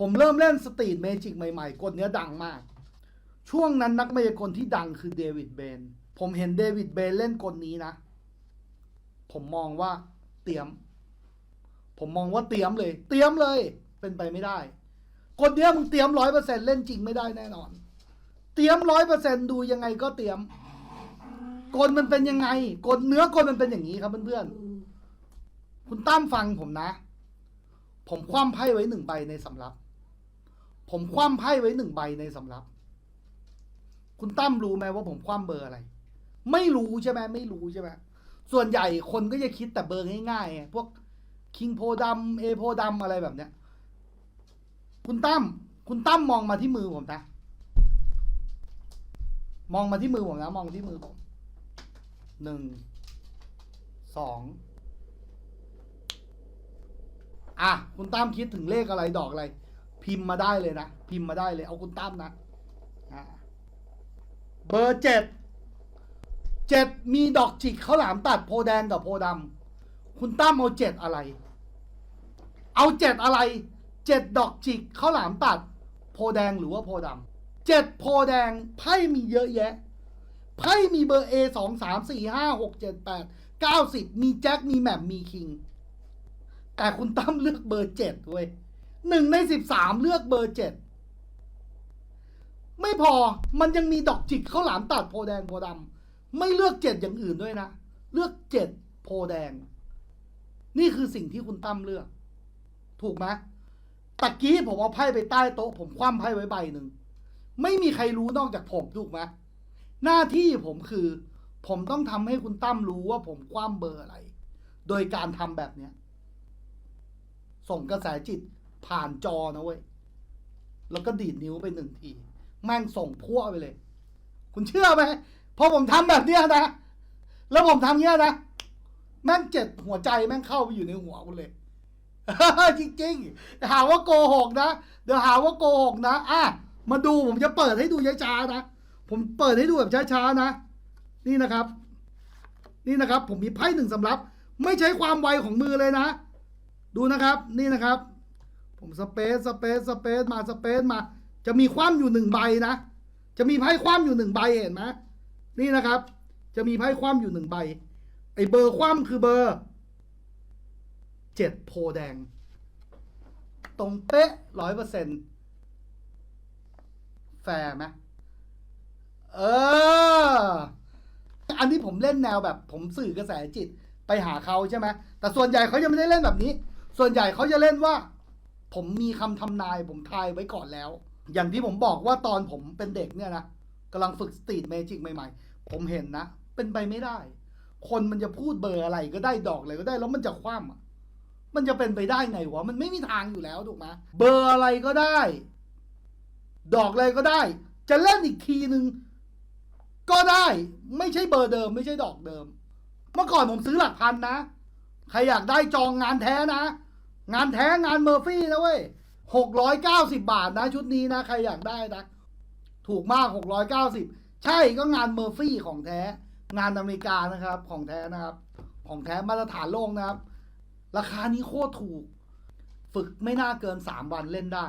ผมเริ่มเล่นสตรีทเมจิกใหม่ๆ กฎเนี้ยดังมาก ช่วงนั้นนักมายากลที่ดังคือเดวิดเบน ผมเห็นเดวิดเบนเล่นกฎนี้นะ ผมมองว่าเตรียม ผมมองว่าเตรียมเลย เตรียมเลย เป็นไปไม่ได้ กฎเนี้ยมึงเตรียมร้อยเปอร์เซ็นเล่นจริงไม่ได้แน่นอน เตรียมร้อยเปอร์เซ็นดูยังไงก็เตรียม กฎมันเป็นยังไง กฎเนื้อกฎมันเป็นอย่างนี้ครับเพื่อนๆ คุณตั้มฟังผมนะ ผมคว่ำไพ่ไว้หนึ่งใบในสำรับ ผมคว่ำไพ่ไว้หนึ่งใบในสำรับ คุณตั้มรู้ไหมว่าผมคว่ำเบอร์อะไร ไม่รู้ใช่ไหมไม่รู้ใช่ไหมส่วนใหญ่คนก็จะคิดแต่เบอร์ง่ายๆพวกคิงโพดำเอโพดำอะไรแบบเนี้ย คุณตั้มคุณตั้มมองมาที่มือผมนะมองมาที่มือผมนะมองที่มือผมหนึ่งสองอะ คุณตั้มคิดถึงเลขอะไรดอกอะไร พิมพ์มาได้เลยนะ พิมพ์มาได้เลย เอาคุณตั้มนะอะเบอร์เจ็ดเจ็ดมีดอกจิกข้าวหลามตัดโพแดงกับโพดำคุณตั้มเอาเจ็ดอะไร เอาเจ็ดอะไรเจ็ดดอกจิกข้าวหลามตัด โพแดงหรือว่าโพดำเจ็ดโพแดงไพ่มีเยอะแยะไพ่มีเบอร์ A สองสามสี่ห้าหกเจ็ดแปดเก้าสิบมีแจ็คมีแหม่มมีคิง แต่คุณตั้มเลือกเบอร์เจ็ดเว้ย หนึ่งในสิบสามเลือกเบอร์เจ็ดไม่พอมันยังมีดอกจิกข้าวหลามตัดโพแดงโพดำไม่เลือกเจ็ดอย่างอื่นด้วยนะ เลือกเจ็ดโพแดง นี่คือสิ่งที่คุณตั้มเลือก ถูกไหมตะกี้ผมเอาไพ่ไปใต้โต๊ะ ผมคว่ำไพ่ไว้ใบหนึ่ง ไม่มีใครรู้นอกจากผมถูกไหมหน้าที่ผมคือ ผมต้องทำให้คุณตั้มรู้ว่าผมคว่ำเบอร์อะไร โดยการทำแบบเนี้ย ส่งกระแสจิต ผ่านจอนะเว้ย แล้วก็ดีดนิ้วไปหนึ่งที แม่งส่งพั่วไปเลย คุณเชื่อไหมพอผมทำแบบเนี้ยนะ แล้วผมทำเนี้ยนะ แม่งเจ็บหัวใจแม่งเข้าไปอยู่ในหัวคุณเลย จริงๆหาว่าโกหกนะ เดี๋ยวหาว่าโกหกนะ อะ มาดูผมจะเปิดให้ดูช้าๆนะ ผมเปิดให้ดูแบบช้าๆนะ นี่นะครับ นี่นะครับ ผมมีไพ่หนึ่งสำรับ ไม่ใช้ความไวของมือเลยนะ ดูนะครับ นี่นะครับ ผมสเปซสเปซสเปซมาสเปซมา จะมีคว่ำอยู่หนึ่งใบนะ จะมีไพ่คว่ำอยู่หนึ่งใบเห็นไหมนี่นะครับ จะมีไพ่คว่ำอยู่หนึ่งใบ ไอเบอร์คว่ำคือเบอร์เจ็ดโพแดง ตรงเป๊ะร้อยเปอร์เซ็นต์แฟร์ไหมเออ อันนี้ผมเล่นแนวแบบผมสื่อกระแสจิตไปหาเขาใช่ไหมแต่ส่วนใหญ่เขายังไม่ได้เล่นแบบนี้ ส่วนใหญ่เขาจะเล่นว่า ผมมีคำทำนายผมทายไว้ก่อนแล้ว อย่างที่ผมบอกว่าตอนผมเป็นเด็กเนี่ยนะกำลังฝึกสตรีทเมจิกใหม่ๆ ผมเห็นนะ เป็นไปไม่ได้ คนมันจะพูดเบอร์อะไรก็ได้ดอกอะไรก็ได้แล้วมันจะคว่ำอะมันจะเป็นไปได้ไงวะมันไม่มีทางอยู่แล้วถูกไหมเบอร์อะไรก็ได้ ดอกอะไรก็ได้ จะเล่นอีกทีหนึ่งก็ได้ไม่ใช่เบอร์เดิม ไม่ใช่ดอกเดิม เมื่อก่อนผมซื้อหลักพันนะ ใครอยากได้จองงานแท้นะ งานแท้งานเมอร์ฟี่นะเว้ยหกร้อยเก้าสิบาทนะ ชุดนี้นะ ใครอยากได้นะ ถูกมากหกร้อยเก้าสิบใช่ก็งานเมอร์ฟี่ของแท้ งานอเมริกานะครับ ของแท้นะครับ ของแท้มาตรฐานโลกนะครับ ราคานี้โคตรถูก ฝึกไม่น่าเกินสามวันเล่นได้